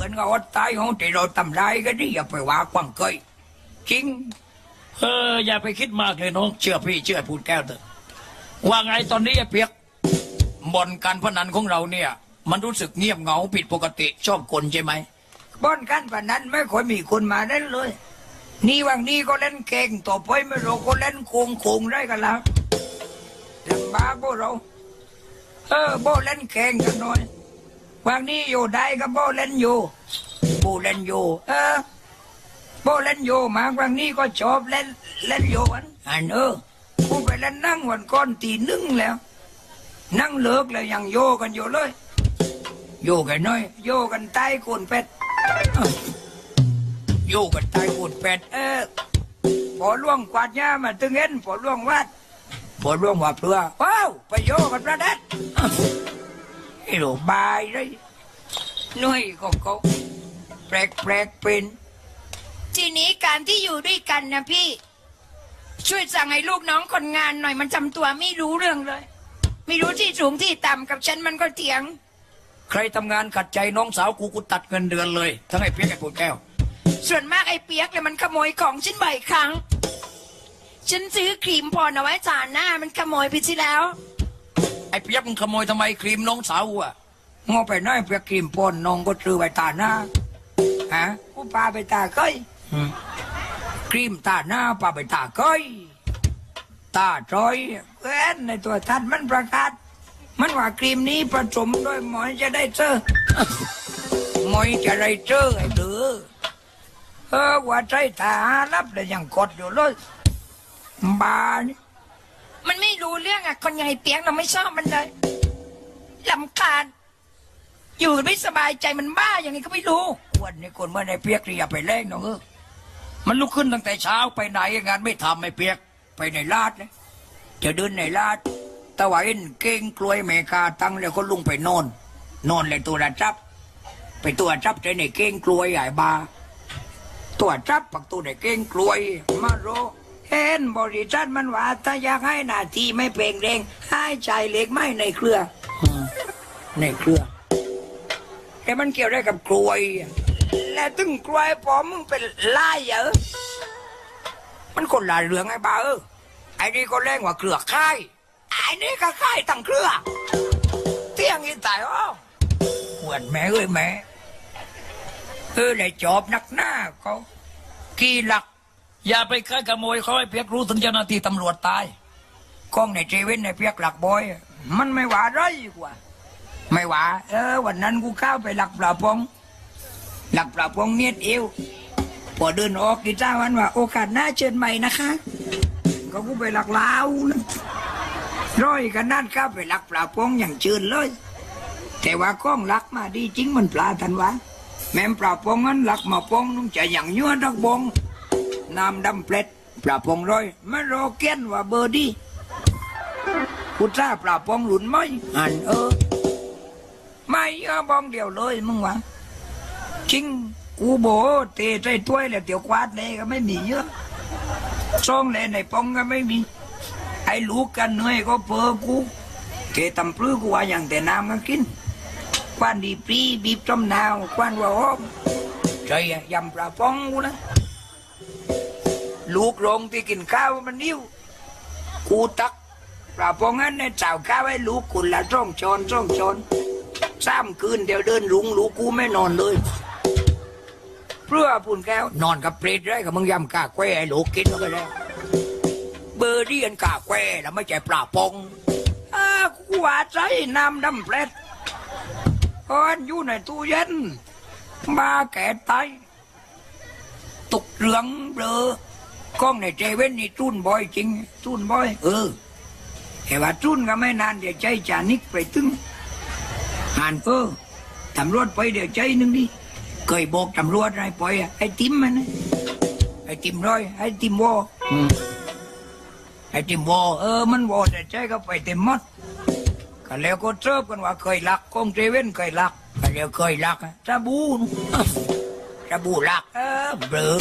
มือนกับอดตายของที่เราทำได้ายกันนี่อย่าไปว่าควังเคยจริงเอออย่าไปคิดมากเลยน้องเชื่อพี่เชื่อพูดแก้วเถอะว่าไงตอนนี้ไอ้เปียกบ่อนการพนันของเราเนี่ย มันรู้สึกเงียบเหงาผิดปกติชอบคนใช่ไหมบ้านกันปานนั้นไม่ค่อยมีคนมาเล่นเลย นี่วังนี้ก็เล่นเก่งต่อไปไม่รู้ก็เล่นโคงโคงได้กันแล้วลำบากพวกเรา เออโบเล่นเก่งกันหน่อย วังนี้อยู่ได้ก็โบเล่นอยู่โบเล่นอยู่ เออโบเล่นอยู่มาวังนี้ก็ชอบเล่นเล่นอยู่อันอันเออกูไปเล่นนั่งวันก่อนตีหนึ่งแล้ว นั่งเลิกแล้วยังโยกันอยู่เลยโยกันน้อยโยกันใต้โคนเป็ดโยกันใต้โคนเป็ดเออพอล่วงกวาดหญ้ามาตึงเห็นพอล่วงวัดพอล่วงว่าเพื่อว้าวไปโยกันประเด็ด อ้หลูบายเลยหน่วยของเขาแปลกแปลกๆเป็น ทีนี้การที่อยู่ด้วยกันนะพี่ ช่วยสั่งให้ลูกน้องคนงานหน่อยมันจำตัวไม่รู้เรื่องเลย ไม่รู้ที่สูงที่ต่ำกับฉันมันก็เถียง ใครทำงานขัดใจน้องสาวกูกูตัดเงินเดือนเลย ทั้งไอ้เปียกไอ้ปูดแก้ว ส่วนมากไอ้เปียกเลยมันขโมยของฉันบ่อยครั้ง ฉันซื้อครีมพรเอาไว้จานหน้ามันขโมยไปที่แล้ว ไอ้เปียกมึงขโมยทำไมครีมน้องสาวกูอะงอไปน้อยเพื่อครีมปนน้องก็ซื้อไว้ตาหน้าฮะกูพาไปตาก้อยครีมตาหน้าพาไปตาก้อยตาจอยเว้นในตัวทัดมันประกาศ มันว่าครีมนี้ผสมด้วยหมอยจะได้เจอหมอยจะได้เจอไอ้เดือเออว่าใจตารับแต่ยังกดอยู่เลยบานี่ มันไม่รู้เรื่องอะ คนอย่างไอ้เปียกเราไม่ชอบมันเลยลำคาญอยู่ไม่สบายใจมันบ้าอย่างไงก็ไม่รู้วันนี้คนเมื่อในเปียกที่อย่าไปเล่นน้องเออมันลุกขึ้นตั้งแต่เช้าไปไหนงานไม่ทำไอ้เปียก ไปในลาดเลยจะเดินในลาดตะวันเก่งกลวยเมกาตั้งแล้วก็ลุงไปนอนนอนเลยตัวระจับ ไปตัวจับใจในเก่งกลวยใหญ่บาตัวจับปักตัวในเก่งกลวยมาโร เห็นบริษัทมันว่าถ้าอยากให้หน้าที่ไม่เปล่งเร่งให้ใจายเหล็กไม่ในเครือในเครือ แต่มันเกี่ยวได้กับกลวยและตึงกลวยพอมึงเป็นล่ายเหรอมันคนละเรื่องไอ้บ้าเออไอ้นี่ก็แรงกว่าเครือค่ายไอ้นี่ก็ค่ายตั้งเครือเที่ยงอีตายอ้อหวนแม่เอ้ยแม่ เออได้จอบนักหน้าเขากี่หลัก อย่าไปใกล้ขโมยเขาไอ้เปียกรู้ถึงเจ้าหน้าที่ตำรวจตายกล้องในเจเว่นในเพียกหลักบอย มันไม่หวาไรกว่า ไม่หวาเออ วันนั้นกูเข้าไปหลักปลาปงหลักปลาปงเนียดเอวพอเดินออกกีจ้าวันว่า โอกาสหน้าเชิญใหม่นะคะก็กูไปหลักลาวนะร้อยกันนั่นเข้าไปหลักปลาปงอย่างเชิญเลย แต่ว่ากล้องหลักมาดีจริงมันปลาทันวะแม่มปลาปงนั้นหลักมาปงนุ่งจะอย่างยั่วดักบง น้ำดำเปล็ดปลาปงร้อยมันรอเกี้ยนว่าเบอร์ดีกูทราปราบปงหลุนไหมอันเออ ไม่เออบองเดียวเลยมึงวะจริงกูโบเตะใจถ้วยแล้วเตียวควาดเลยก็ไม่มีเยอะช่องเลยในปองก็ไม่มี ไอ้ลูกกันเหนื่อยก็เพอกูเกตำปลื้อกูว่าอย่างแต่น้ำก็กินควันดีปรีบีบจมนาวควันว่าอ้อมใจยำปลาปองกูนะ ลูกโรงที่กินข้าวมันนิ้วกูตักปลาปองั้นเนี่ยเจ้าข้าวให้ลูกคุณละจ้องชอนจ้องชอนสามคืนเดี๋ยวเดินลุงลูกกูไม่นอนเลยเพื่อปุ่นแก้วนอนกับเปรตได้กับมึงยำกาแควไอ้ลูกกินเข้าไปแล้เบอร์ดี้อันกาแควแล้วไม่ใช่ปลาปองอ้ากูว่าใจน้ำดำเปรตอ่อนอยู่ในตู้เย็นมาแก่ตายตกเหลืองเบลอ กล้องในเจเว่นนี่จุนบ่อยจริงจุนบ่อย เออแต่ว่าจุนก็ไม่นานเดี๋ยวใจจานิกไปตึงอ่านเออตำรวจไปเดี๋ยวใจหนึ่งดิเคยบอกตำรวจอะไรปล่อยอะไอ้ติมมันไอ้ติมร้อยไอ้ติมวอไอ้ติมวอเออมันวอแต่ใจก็ไปเต็มหมดก็แล้วก็เจอกันว่าเคยลักกองเจเว่นเคยลักก็แล้วเคยลักอะจะบูนจะบูลักเออเบลอ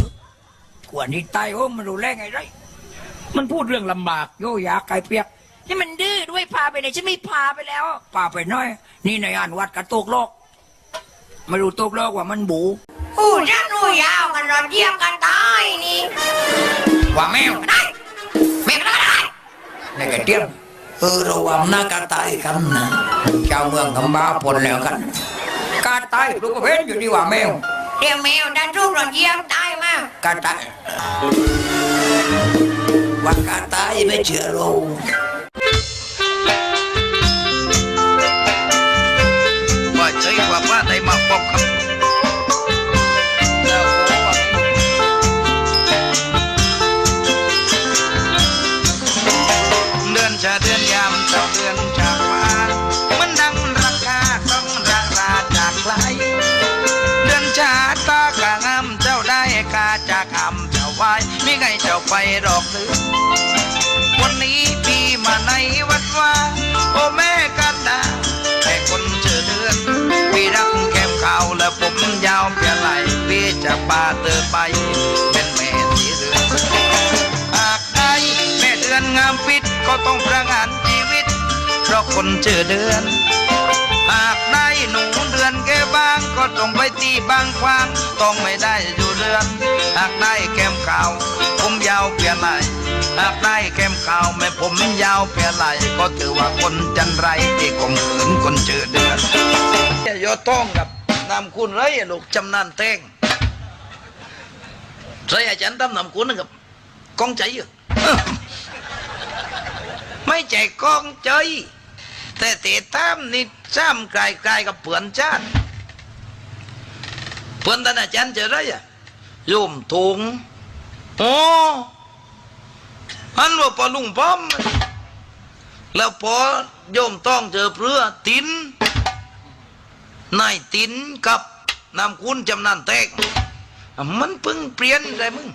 กวนที่ตายโอ้มันรู้แรงไงไรมันพูดเรื่องลำบากโยอยากไก่เปียก นี่มันดื้อด้วยพาไปไหนฉันไม่พาไปแล้วป่าไปน้อย นี่ในอ่านวัดกระโตกโลกไม่รู้ตกลอกว่ามันบูอู้จะรู้ยาวกันรอเดียวกันตายนี่ว่าแมวได้แม่ก็ได้ในกระเทียมเออระวังหน้ากาตายกันนะชาวเมืองกำบ้าปนแล้วกันกาตายลูกก็เห็นอยู่ดีว่าแมว เดี๋ยวแมวดันรูปรอเดียวตายมากก จะพาเธอไป เป็นแม่สีเรือนหากได้แม่เดือนงามปิดก็ต้องประหารชีวิต เพราะคนเจอเดือน หากได้หนูเดือนแก่บาง ก็ต้องไปที่บางควางต้องไม่ได้อยู่เรือน หากได้แก้มขาวผมยาวเปลี่ยนไหลหากได้แก้มขาวแม่ผมยาวเปลี่ยนไหลก็ถือว่าคนจันไรที่ข่มขืนคนเจอเดือนยอต้องกับนำคุณไรลูกจำนันเต้ง ไรอาจารย์ทำนำคุณนะครับกองใจอยู่ไม่ใจกองใจแต่เตะตามนี่ซ้ำไกลไกลๆกับเพื่อนชาติเพื่อนท่านอาจารย์เจอไรอะโยมถุงโอ้อันว่าปอลุงป้อม แล้วพอโยมต้องเจอเพื่อตินนายตินกับนำคุณจำนันแตก มันเพิ่งเปลี่ยนเลยมึง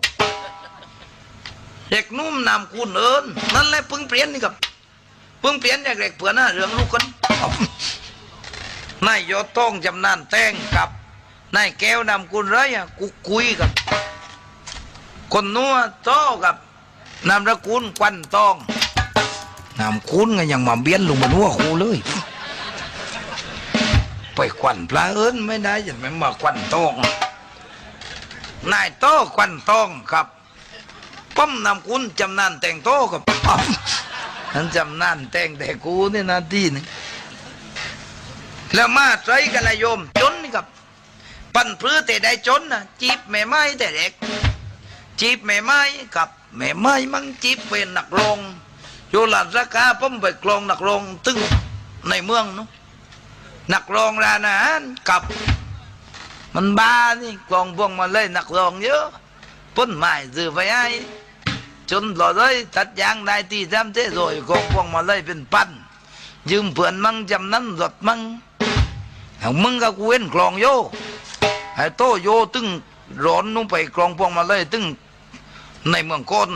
เด็กนุ่มนำคุณเอิญนั่นแหละเพิ่งเปลี่ยนนี่กับเพิ่งเปลี่ยนจากเด็กเผื่อหน้าเรื่องลูกคนนายยอดต้องจำนานแต่งกับนายแก้วนำกุลไรอะกูคุยกับ คนนัวโตกับนามระกุลควันตองนามคุณก็ยังมาเบี้ยนลงมานัวคูเลย ไปควันปลาเอิญไม่ได้ยังไม่มาควันตอง นายโตควันตองครับป้อมนำคุณจำนานแต่งโตกับป้อมฉันจำนันแต่งแต่กูนี่นาทีหนึงแล้วมาใส่กันนะโยมจนกับ ปั่นพื้แต่ได้จนนะจีบแม่ไม้แต่เด็ก จีบแม่ไม้กับแม่ไม้มั่งจีบเป็นหนักร้องโยหลานราคาผมไปกลองหนักร้องตึงในเมืองเนาะนักร้องร้านอาหารกับ มันบ้านี่กลองพวงมาเลยนักร้องเยอะพ้นไม้ซื้อไปให้จนหล่อเลยตัดยางได้ทีจำเจ๊ rồi กองพวงมาเลยเป็นพันยืมเพื่อนมั่งจำนั้นรถมั่งเอามึงก็กูเว้นกลองโยให้โตโยตึงร้อนนุ่งไปกลองพวงมาเลยตึงในเมืองก้น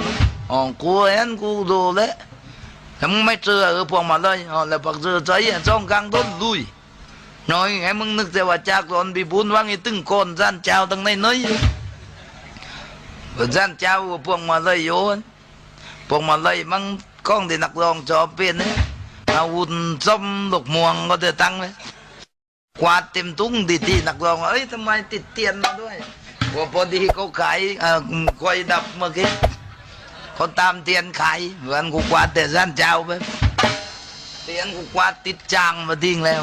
อ๋อกูเห็นกูดูแล้วแต่มึงไม่เจอเออพวงมาเลยอ๋อแล้วปักเจอใจอะจ้องกลางต้นลุย น้อยไงมึงนึกแต่ว่าจากสลอนบีบุญว่างไอ้ตึงโกนสั้นเจ้าตั้งในน้อยสั้นเจ้าพวกมาเลยโยนพวกมาเลยมังกล้องที่นักรองชอบเปลี่ยนเนี่ยอาหุ่นส้มหลกม่วงก็จะตั้งเลยกวาดเต็มตุ้งดีที่นักรองเอ้ยทำไมติดเตียนมาด้วยว่าพอดีเขาขายคอยดับเมื่อกี้เขาตามเตียนขายเหมือนกูกวาดแต่สั้นเจ้าไปเตียนกูกวาดติดจางมาทิ้งแล้ว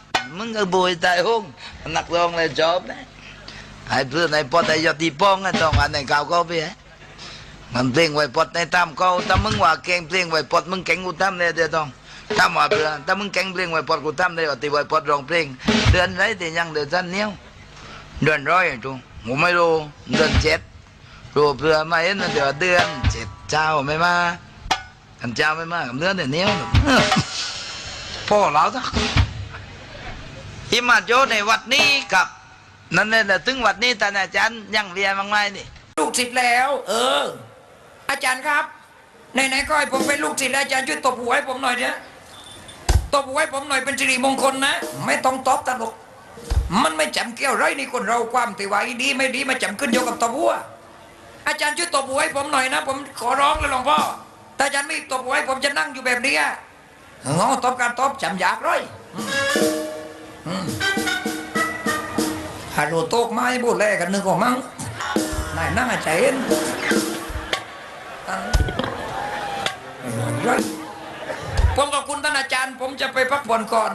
มึงก็บวยตายห้องนักร้องเลยจบนะไอ้เพื่อนไอ้ปอดไอ้ยอดที่ป้องไอ้ต้องอันไอ้เก่าก็ไปฮะมันเพลงไว้ปอดในตามเขาถ้ามึงว่าเก่งเพลงไว้ปอดมึงเก่งกูทำได้เดี๋ยวต้องทำว่าเพื่อถ้ามึงเก่งเพลงไว้ปอดกูทำได้ว่าตีไว้ปอดร้องเพลง เดือนไรแต่ยังเดือนสั้นเนี้ยวเดือนร้อยจุผมไม่รู้เดือนเจ็ดรู้เพื่อมาเห็นเดี๋ยวเดือนเจ็ดเจ้าไม่มากันเจ้าไม่มากับเดือนเดี๋ยวเนี้ยวพ่อเราจ้ะ ที่มาโยในวัดนี้กับ นั่นแหละถึงวัดนี้ท่านอาจารย์ยังเรียนบ้างไหมนี่ ลูกศิษย์แล้ว เออ อาจารย์ครับไหนๆก็ให้ผมเป็นลูกศิษย์แล้วอาจารย์ช่วยตบหัวให้ผมหน่อยเถอะตบหัวให้ผมหน่อยเป็นสิริมงคลนะ ไม่ต้องตอบตลก มันไม่จำเกี่ยวไรนี่คนเราความติวาดีไม่ดีมาจำขึ้นโยกับตบหัว อาจารย์ช่วยตบหัวให้ผมหน่อยนะ ผมขอร้องเลยหลวงพ่อถ้าอาจารย์ไม่ตบหัวให้ผมจะนั่งอยู่แบบนี้อะงอตบการตบจำอยากร้อย ฮัลโหลโต๊กไม้บูดแลกันนึกออกมั้งนายนั่งอาจารย์ตั้งร้อยผมขอบคุณท่านอาจารย์ ผมจะไปพักผ่อนก่อน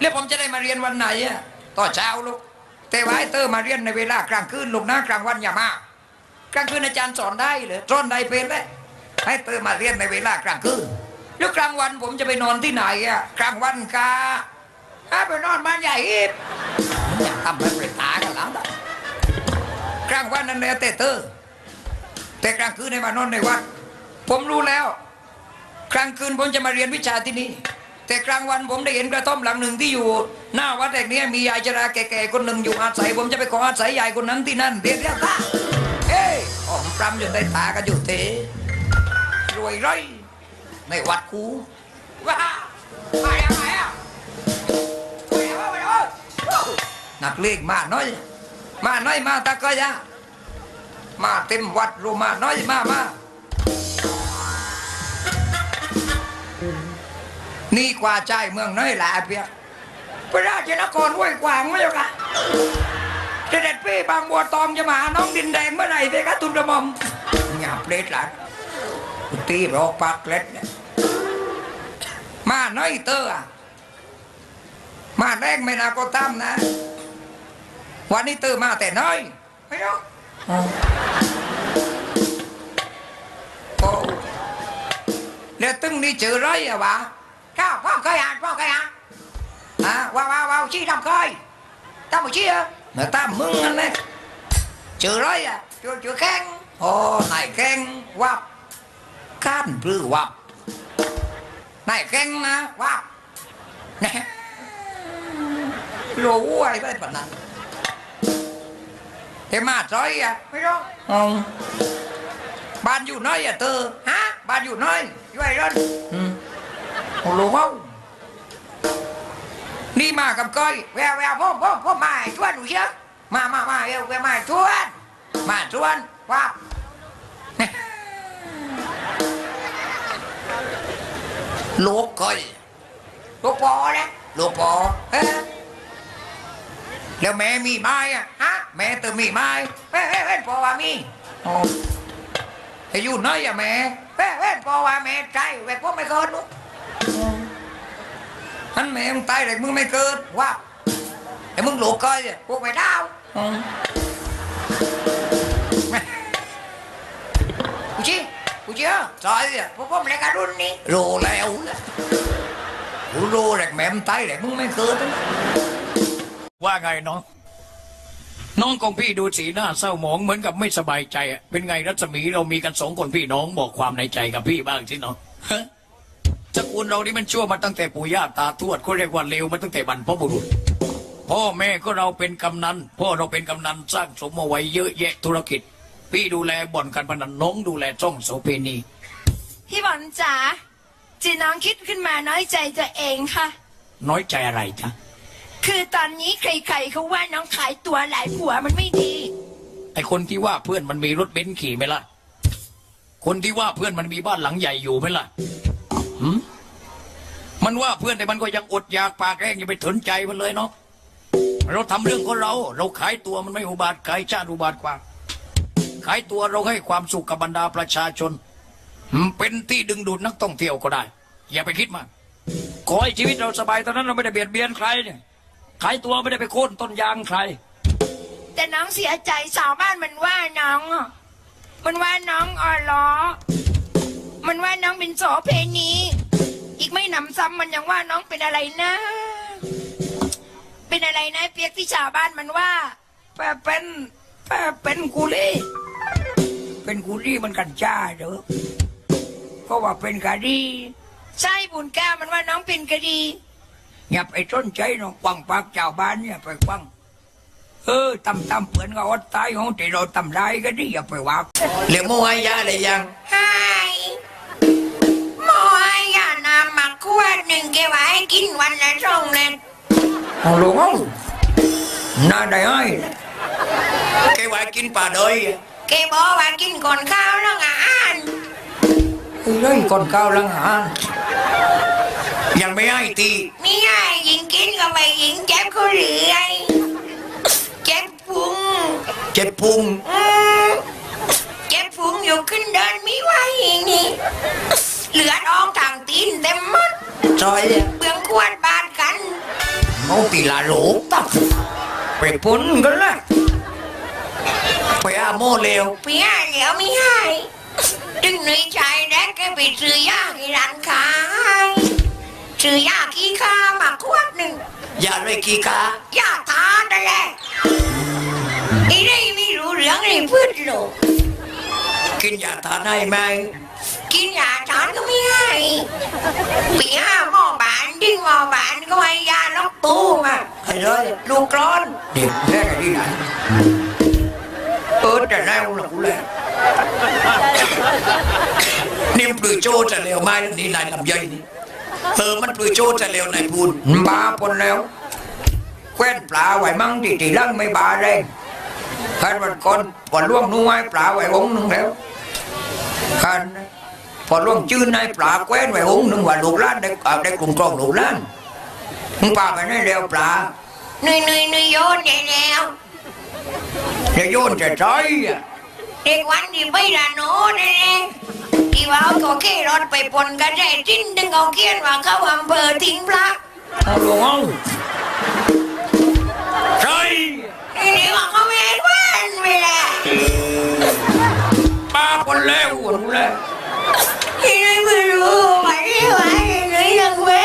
แล้วผมจะได้มาเรียนวันไหนอะต่อเช้าลูกแต่ว่าให้เตอร์มาเรียนในเวลากลางคืนลูกนะกลางวันอย่ามากลางคืนอาจารย์สอนได้เหรอสอนได้เป็นเลยให้เตอร์มาเรียนในเวลากลางคืนแล้วกลางวันผมจะไปนอนที่ไหนอะกลางวันกา ถ้าไปนอนบ้านใหญ่อีกอยาทำให้เป็นตากันแล้วนะกลางวันนั่นแหละแต่เตอร์แต่กลางคืนให้มานอนในวัด ผมรู้แล้ว กลางคืนผมจะมาเรียนวิชาที่นี่ แต่กลางวันผมได้เห็นกระท่อมหลังหนึ่งที่อยู่ หน้าวัดแห่งนี้มียายชราแก่ๆคนหนึ่งอยู่อาศัย ผมจะไปขออาศัยยายคนนั้นที่นั่นเรียนเรียกตาเอ้ยออมปรำจนได้ตากันอยู่เทรวยร้อยในวัดกูว้ามาแล้วม นักเลงมาน้อย มาน้อยมาตะก็ยะมาเต็มวัดรูมาน้อยมามานี่กว่าใจเมืองน้อยหลาเปียพระราชนครห้วยกวางไม่ใช่ค่ะเสด็จพี่บางบัวตองจะมาน้องดินแดงเมื่อไหร่เพคะทุนกระมอมหยาบเล็ดหลานตีรอกปากเล็ดเนี่ยมาน้อยเตอร์อมาแรกไม่นาก็ตามนะ วันนี้เตอร์มาแต่น้อยไม่รู้อ๋อโอ้แล้วตึงนี่เจอไรอะวะข้าวพ่อเคยอ่านพ่อเคยอ่านอะว้าวว้าวว้าวชี้ทำเคยตามมาชี้อะเมื่อตามมึงนั่นแหละเจอไรอะเจอเจอแข้งโอ้นายแข้งวับก้านปลื้อวับนายแข้งนะวับนะรู้ไว้ได้ปะนั้นเทมาซอยอะไม่รู้อ๋อบ้านอยู่น้อยอะเธอฮะบ้านอยู่น้อยอยู่ไอ้รอนอืมโอ้โหเว้านี่มากับก้อยแววแววพ่อพ่อพ่อมาให้ชวนหนูเชียวมามามาเอวแววมาให้ชวนมาชวนว้าวลูกก้อยลูกปอนะลูกปอเอ๊ะ แล้วแม่มีไม้อะฮะแม่เติมมีไม้เฮ้ยเฮ้ยเฮ้ยพอว่ามีอ๋อไอ้ยู่น้อยอะแม่เว้ยเว้ยพอว่าแม่ใจแม่พวกไม่เกิดลูกฮันแม่มึงตายแต่มึงไม่เกิดว่าไอ้มึงหลูกก้อยพวกไม่ดาวอืมแม่กูชี้กูชี้อะซอยอะพวกผมเล็กรุ่นนี้รู้แล้วนะกูรู้แต่แม่มึงตายแต่มึงไม่เกิดนะ ว่าไงน้อง น้องของพี่ดูสีหน้าเศร้าหมองเหมือนกับไม่สบายใจอะเป็นไงรัศมีเรามีกันสองคนพี่น้องบอกความในใจกับพี่บ้างสิน้องฮะตระกูลเรานี่มันชั่วมาตั้งแต่ปู่ย่าตาทวดเขาเรียกว่าเลวมาตั้งแต่บรรพบุรุษ พ่อแม่ก็เราเป็นกำนันพ่อเราเป็นกำนันสร้างสมเอาไว้เยอะแยะธุรกิจ พี่ดูแลบ่อนการพนันน้องดูแลจ้องโสเพณีพี่บอลจ๋าจีน้องคิดขึ้นมาน้อยใจตัวเองค่ะ น้อยใจอะไรจ๊ะ คือตอนนี้ใครๆเขาว่าน้องขายตัวหลายผัวมันไม่ดี ไอคนที่ว่าเพื่อนมันมีรถเบนซ์ขี่ไหมล่ะ คนที่ว่าเพื่อนมันมีบ้านหลังใหญ่อยู่ไหมล่ะหืมมันว่าเพื่อนแต่มันก็ยังอดอยากปากแห้งอย่าไปสนใจมันเลยเนาะ เราทำเรื่องของเรา เราขายตัวมันไม่อุบาทขายชาติอุบาทกว่า ขายตัวเราให้ความสุขกับบรรดาประชาชนอืมเป็นที่ดึงดูดนักท่องเที่ยวก็ได้ อย่าไปคิดมาก ขอให้ชีวิตเราสบายตอนนั้นเราไม่ได้เบียดเบียนใครเนี่ย ขายตัวไม่ได้ไปโค่นต้นยางใคร แต่น้องเสียใจสาวบ้านมันว่าน้องอะมันว่าน้องอ่อล้อ มันว่าน้องเป็นโสเพณี อีกไม่หนำซ้ำมันยังว่าน้องเป็นอะไรนะ เป็นอะไรนะเปียกที่ชาวบ้านมันว่าแปเป็นแปเป็นกุลีเป็นกุลีมันกันจ้าเด้อเพราะว่าเป็นกะดี ใช่บุญแก้วมันว่าน้องเป็นกะดี อย่าไปสนใจน้องกวังปากเจ้าบ้านเนี่ยไปกวังเออตำตำเปือนก็อดตายของที่เราตำได้ก็ดีอย่าไปว่าเหลือมูให้ยาเลยยังไอ้หมอให้ยาน้ำมาขวดหนึ่งแกว่าให้กินวันละสองเม็ดเอาลงเอาน่าได้ให้แกว่ากินป่าดอยแกบอกว่ากินก่อนข้าวแล้วงานเฮ้ยคนเก้าวหลังหา ยังไม่ให้ตีนี่ไงยิงกินก็ไปยิงเจ็บเขาเหลือยเจ็บพุงเจ็บพุงอืมเจ็บพุงอยู่ขึ้นเดินไม่ไหวนี่เหลือดออกทางตีนเต็มหมดซอยเปลืองขวดบาดกันเอาตีลาโหลตับไปปุ้นกันละไปอาโมเลวเพียเหลียวไม่ให้ดึงหนุ่ยใจแดกแกไปซื้อยาที่ร้านขาย ซื้อยาขี้ข้ามาขวดหนึ่งอย่าเลยกีกายาทานนั่นแหละไอ้นี่ไม่รู้เรื่องเลยพืชโลกกินยาทานให้ไหมกินยาทานก็ไม่ให้ปีห้าหมอบานดึงหมอบานก็ให้ยาล็อกตู้มาไอ้เลยลูกร้อนเด็กแค่ไหนที่ไหนเออแต่แน่หลักเลยนี่มันปลือโจจะเลวไหมนี่นายลำย่อยนี่ เออมันปลือโจจะเลวนายพูนบาปนแล้วแคว้นปลาไว้มั่งที่ที่ลังไม่บาเลยขันวันก่อนพอล่วงนู้ไว้ปลาไว้องค์หนึ่งแล้วขันพอล่วงจื้นให้ปลาแคว้นไว้องค์หนึ่งว่าลูกหล้านได้เอาได้กลุ่มกรองลูกหล้านมึงปลาไปได้แล้วปลาหนุ่ยหนุ่ยหนุ่ยโยนได้แล้วเดี๋ยวโยนจะใช้อะ เด็กวันที่ไปละโนนี่นเองที่ว่าเขาก็แค่รถไปปนกระแดจิ้นดึงเอาเขียนว่าเขาอำเภอทิ้งพระเอาลงเอาใช่นี่ว่าเขาไม่ให้วันไปละปลาคนแล้วคนแล้วที่นี่ไม่รู้ว่าที่ว่าที่ไหนดังเว้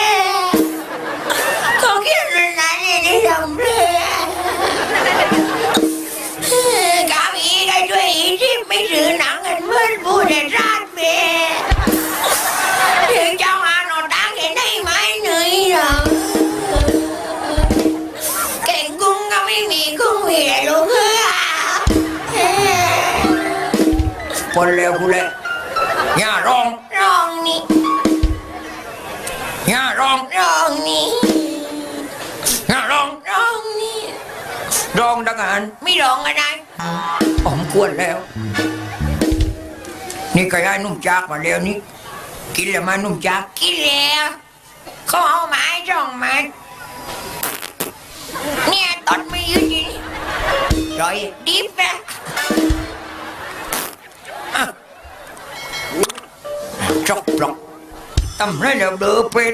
เด็ดราดเบถึงเจ้าอาโนตังเห็นได้ไหมเหนื่อยหรอเก่งกุ้งก็ไม่มีกุ้งมีแต่ลูกเหือคนแล้วกูแล้วย่าร้องร้องนี่ย่าร้องร้องนี่ย่าร้องร้องนี่ร้องดังหันไม่ร้องอะไรผมควรแล้ว นี่ก็ย้ายนุ่มจากมาแล้วนี่กินแล้วมานุ่มจากกินแล้วเขาเอาไม้จ่องมาเนี่ยตอนไม่ยืดอยู่นี่ร้อยดิบนะจกปลอกทำให้เราเดือเป็น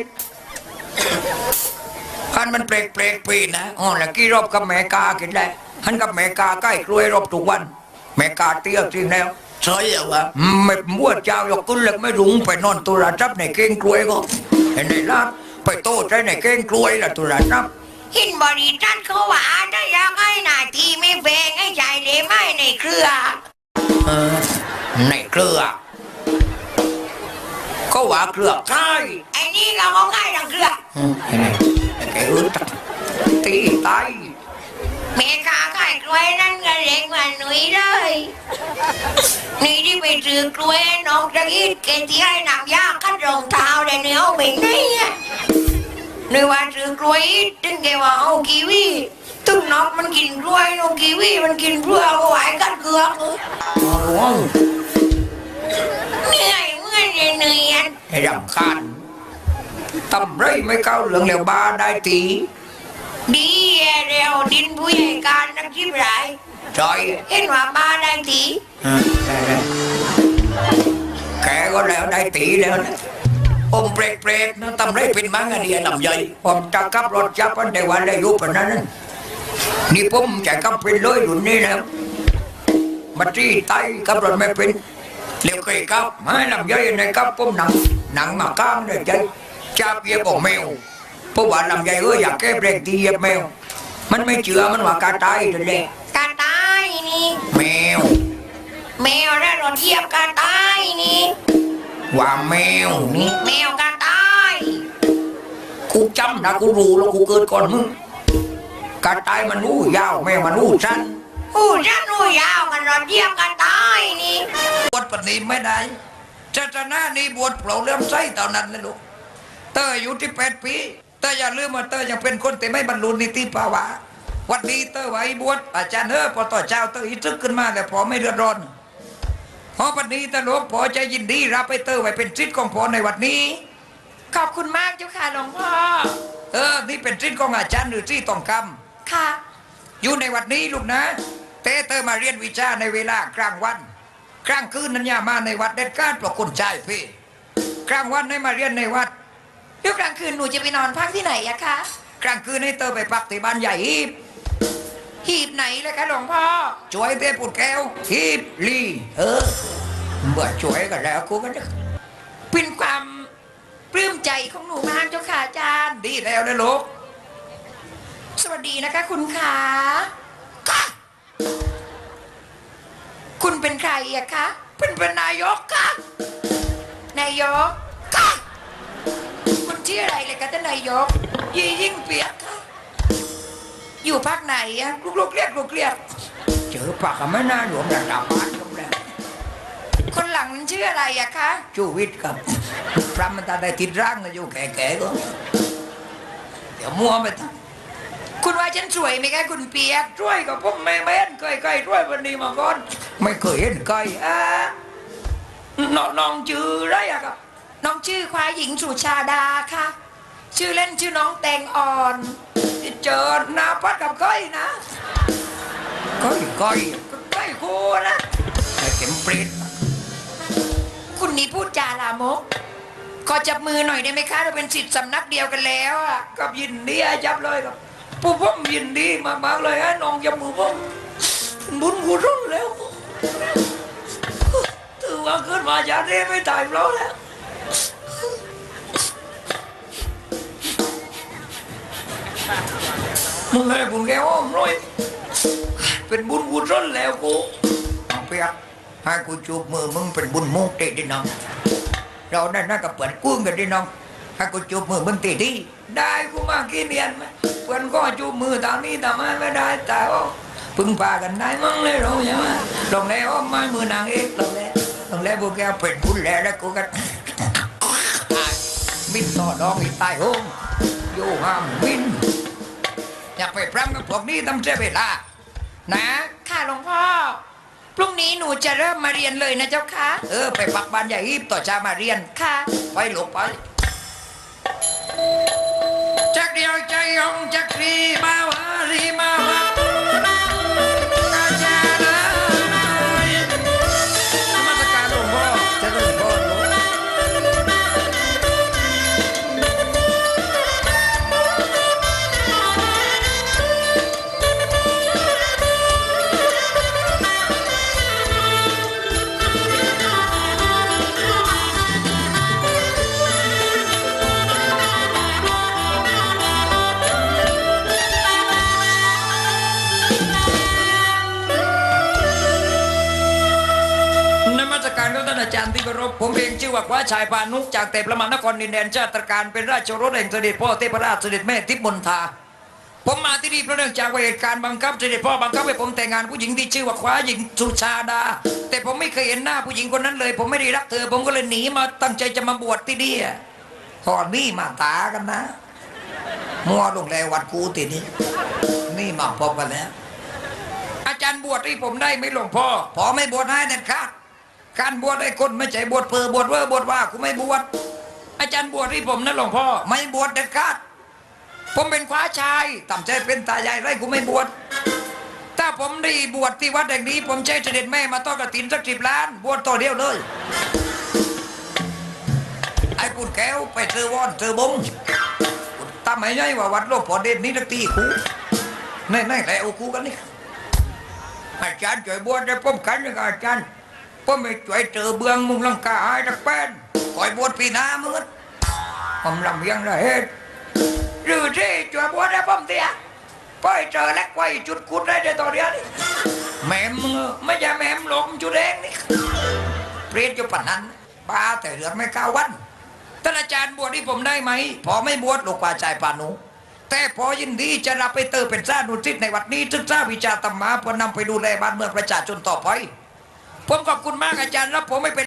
อันมันเปลกเปลกปีนะอ๋อแล้วกี่รอบกับแม่กากินแล้วหันกับแม่กาใกล้กล้วยรอบทุกวันแม่กาเตี้ยจริงแล้ว ซอยอะวะไม่มั่วเจ้ายกขึ้นเล็กไม่รุงไปนอนตุลาจับในเก้งกล้วยก็เห็นในลาดไปโต้ใจในเก้งกล้วยละตุลาจับเหินบริษัทเขาว่าถ้าอยากให้หน้าที่ไม่แพงให้ใจายเลยไม่ในเครือเออในเกลือก็ว่าเกลือใช่ไอ้นี่ก็เขาง่ายทั้งเครืออืมไอ้นี่ไอ้แกอึดตีตาย เมกาขายกล้วยนั่นก็เล็กกว่าหนุ่ยเลยนี่ที่ไปซื้อกล้วยนอกจากอีกเกที่ให้นำยาคัดรองเท้าแต่เนื้อเอาไปไหนอะนึกว่าซื้อกล้วยถึงแกว่าเอากีวีทุกนอกมันกินกล้วยนกกีวีมันกินเพื่อเอาไว้กัดเกลือกเอาลงเหนื่อยเมื่อยเหนื่อยอะให้รำคาญตำไรไม่เข้าเหลืองเหลวบาได้ตี ดีเร็วดินผู้ใหญ่การนักชิบไรายจอยเห็นว่าบ้าได้ทีอืมได้แล้วแกก็แล้วได้ตีแล้วนะอมเปรกเปรกๆนะตำไรเป็นมังอันนี้ลำย่อยผมจะขับรถจับมันในวันได้ยุบปานนั้นนี่ผมจะขับเป็นเลยรุ่นนี้แล้วมาจี้ไตขับรถไม่เป็นเร็วเคยครับไม่ลำย่อยในขับผมหนังหนังมาก้างเลยใจจับเหยียบของแมว เพราะว่าลำย่อยเอออยากแก้เบรกตีเหยียบแมว มันไม่เชื่อมันว่ากาตายนั่นแหละกาตายนี่แมว แมวได้รถเทียบกาตายนี่ว่าแมวนี่แมวกาตายกูจำนะกูรู้แล้วกูเกิดก่อนมึงกระต่ายมันอู้ยาวแม่มันอู้สั้นอู้ยันอู้ยาวกันรอเทียมกันตายนี่บวชปฏิไม่ได้ศาสนานี้บวชเปล่าเลื่อมใสเท่านั้นเลยลูกเตออายู่ที่แปดปี เตออย่าลืมว่าเตอยังเป็นคนที่ไม่บรรลุนิติภาวะ วันนี้เตอไว้บวชอาจารย์เออพอต่อเจ้าเตออีทึกขึ้นมาแต่พอไม่เดือดร้อนเพราะวันนี้ตาหลวงพอจะยินดีรับไปเตอไว้เป็นศิษย์ของพอในวันนี้ ขอบคุณมากเจ้าค่ะหลวงพ่อ เออ นี่เป็นศิษย์ของอาจารย์หรือศิษย์ตองคค่ะำอยู่ในวัดนี้ลูกนะ เตเตอมาเรียนวิชาในเวลากลางวัน กลางคืนนั้นอย่ามาในวัดเด็ดขาดเพราะคนใจพี่ กลางวันให้มาเรียนในวัด เดี๋ยวกลางคืนหนูจะไปนอนพักที่ไหนอะคะ กลางคืนให้เตอไปพักที่บ้านใหญ่ฮีบหีบไหนเลยคะหลวงพ่อ ช่วยเตปุดแก้วฮีบลีเออเบื่อช่วยกันแล้วกูก็นึกเป็นความปลื้มใจของหนูมากเจ้าค่ะอาจารย์ดีแล้วนะลูกสวัสดีนะคะ คุณขาคุณเป็นใครอะคะเป็นเป็นนายกค่ะนายกคุณ ชื่ออะไรเลยคะท่านนายกยี่ยิ่งเปียกค่ะอยู่ภาคไหนอะลูกลูกเรียกลูกเรียกเจอปากกับแม่นาหลวงระดับบ้านก็แล้วคนหลังนั้นชื่ออะไรอะคะชูวิทย์ครับพระมันตาได้ติดร่างนะอยู่แก่ๆก็เดี๋ยวมัวไปทั้งคุณว่าฉันสวยไหมคะคุณเปียกช่วยกับผมไม่เม่นเคยเคยช่วยวันนี้มาก่อน ไม่เคยเห็นใครอะน้องน้องชื่ออะไรอะครับ น้องชื่อควายหญิงสุชาดาค่ะ ชื่อเล่นชื่อน้องแตงอ่อนเจอหนาพัดกับก้อยนะก้อยก้อยก้อยคู่นะแต่เข็มปริดคุณนี่พูดจาลามกขอจับมือหน่อยได้ไหมคะ เราเป็นสิทธิ์สำนักเดียวกันแล้วอะกับยินดีจับเลยครับผู้ผมยินดีมากๆเลยให้น้องจับมือผมบุญกุศลแล้วถือว่าขึ้นมาจากนี้ไม่ตายเปล่าแล้ว มึงเลยบุญแกอ้อมร้อยเป็นบุญกุศลแล้วกูเปียกให้กูจูบมือมึงเป็นบุญมุกเตะดิน้อง เราได้น่ากับเปิดกุ้งกันดิน้องให้กูจูบมือมึงตะที่ได้กูมากี่เนียนไหมเพื่อนก็จูบมือตามนี้ตามนั้นไม่ได้แต่ว่าพึ่งพากันได้มั้งเลยเราใช่ไหมลงแล้วอ้อมไม้มือนางเอกลงแล้วลงแล้วพวกแกเป็นบุญแล้วแล้วกูกันบินต่อดองอีกตายโหง อยู่ห้ามบินอยากไปพร่ำกับพวกนี้ต้องเสียเวลา นะ ค่ะหลวงพ่อ พรุ่งนี้หนูจะเริ่มมาเรียนเลยนะเจ้าคะเออ ไปปักบ้านใหญ่อีบต่อชามาเรียน ค่ะ ไปหลบไปจักเดียวใจยองจักรีมาวารีมาวัดอา การครับท่านอาจารย์ที่เคารพผมเองชื่อว่าคว้าชายพานุกจากเตปละมันนครดินแดนชาติตการเป็นราชโรสแห่งเสด็จพ่อเทพราชเสด็จแม่ทิพมนทาผมมาที่นี่เพราะเนื่องจากว่าเหตุการณ์บังคับเสด็จพ่อบังคับให้ผมแต่งงานผู้หญิงที่ชื่อว่าคว้าหญิงสุชาดา แต่ผมไม่เคยเห็นหน้าผู้หญิงคนนั้นเลย ผมไม่ได้รักเธอ ผมก็เลยหนีมาตั้งใจจะมาบวชที่นี่อะพอนี่มาตากันนะมัวลงแลวัดกูตินี่นี่มาพบกันแล้วอาจารย์บวชให้ผมได้ไหมหลวงพ่อพอไม่บวชให้เด็ดขาด การบวชให้คนไม่ใช่บวชเพอบวชเว่อบวชว่ากูไม่บวชอาจารย์บวชให้ผมนะหลวงพ่อไม่บวชเด็ดขาดผมเป็นคว้าชายต่ำใจเป็นตาใหญ่ไรกูไม่บวชถ้าผมได้บวชที่วัดแห่งนี้ ผมใช้เสด็จแม่มาต้อนกระถินสักสิบล้าน บวชต่อเดียวเลย ไอ้ปุ่นแก้วไปเจอวอนเจอบงตามไม่ใช่ว่าวัดโลกพอเด่นนี้ตะตีคูในในและโอ้คูกันนี่อาจารย์ช่วยบวชได้ผมขันยังอาจารย์ ก็ไม่ช่วยเจอเบื้องมุงลังกาไอ้ตะเป็นคอยบวชปีหน้ามึงผมลำเลียงละเหตุหรือที่จัวบวชได้ผมเตี้ยไปเจอแล้วไปจุดคุดได้เดียวตอนเดียวนี่แม่มึงไม่ใช่แม่มหลงจุดแดงนี่เรียนจุดปันนั้นบ้าแต่เหลือไม่ก้าวันท่านอาจารย์บวชที่ผมได้ไหมพอไม่บวชหลวงป่าชายปานุแต่พอยินดีจะรับไปเติมเป็นซาดุทิศในวัดนี้ทึกซาวิจาธรรมะเพื่อนำไปดูแลบ้านเมืองประชาชนต่อไป ผมขอบคุณมากอาจารย์แล้วผมไม่เป็น